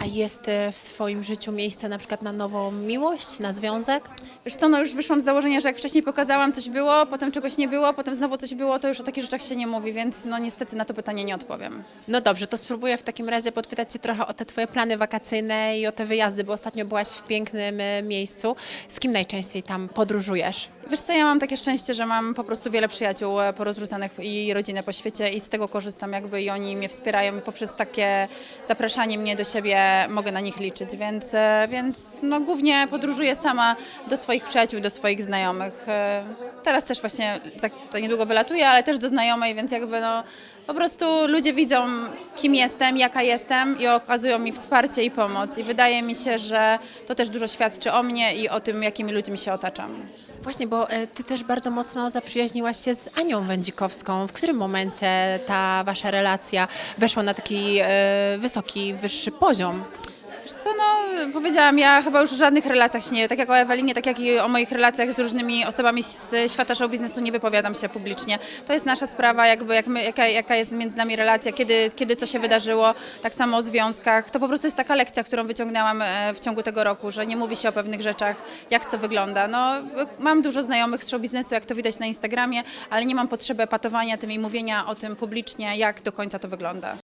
A jest e, w Twoim życiu miejsce na przykład na nową miłość, na związek? Wiesz co, no już wyszłam z założenia, że jak wcześniej pokazałam, coś było, potem czegoś nie było, potem znowu coś było, to już o takich rzeczach się nie mówi, więc no niestety na to pytanie nie odpowiem. No dobrze, to spróbuję w takim razie podpytać Cię trochę o te Twoje plany wakacyjne i o te wyjazdy, bo ostatnio byłaś w pięknym e, miejscu. Z kim najczęściej tam podróżujesz? Wiesz co, ja mam takie szczęście, że mam po prostu wiele przyjaciół e, porozrzucanych i rodzinę po świecie i z tego korzystam jakby i oni mnie wspierają i poprzez takie zapraszanie mnie do siebie mogę na nich liczyć, więc, e, więc no głównie podróżuję sama do swoich przyjaciół, do swoich znajomych. E, Teraz też właśnie za, niedługo wylatuję, ale też do znajomej, więc jakby no po prostu ludzie widzą kim jestem, jaka jestem i okazują mi wsparcie i pomoc i wydaje mi się, że to też dużo świadczy o mnie i o tym, jakimi ludźmi się otaczam. Właśnie, bo e, Ty też bardzo mocno zaprzyjaźniłaś się z Anią Wędzikowską. W którym momencie ta Wasza relacja weszła na taki e, wysoki, wyższy poziom? Wiesz co, no powiedziałam, ja chyba już o żadnych relacjach się nie, tak jak o Ewelinie, tak jak i o moich relacjach z różnymi osobami z świata show biznesu nie wypowiadam się publicznie. To jest nasza sprawa, jakby jak my, jaka, jaka jest między nami relacja, kiedy, kiedy co się wydarzyło, tak samo o związkach. To po prostu jest taka lekcja, którą wyciągnęłam e, w ciągu tego roku, że nie mówi się o pewnych rzeczach, jak co wygląda. No, mam dużo znajomych z show biznesu, jak to widać na Instagramie, ale nie mam potrzeby epatowania tym i mówienia o tym publicznie, jak do końca to wygląda.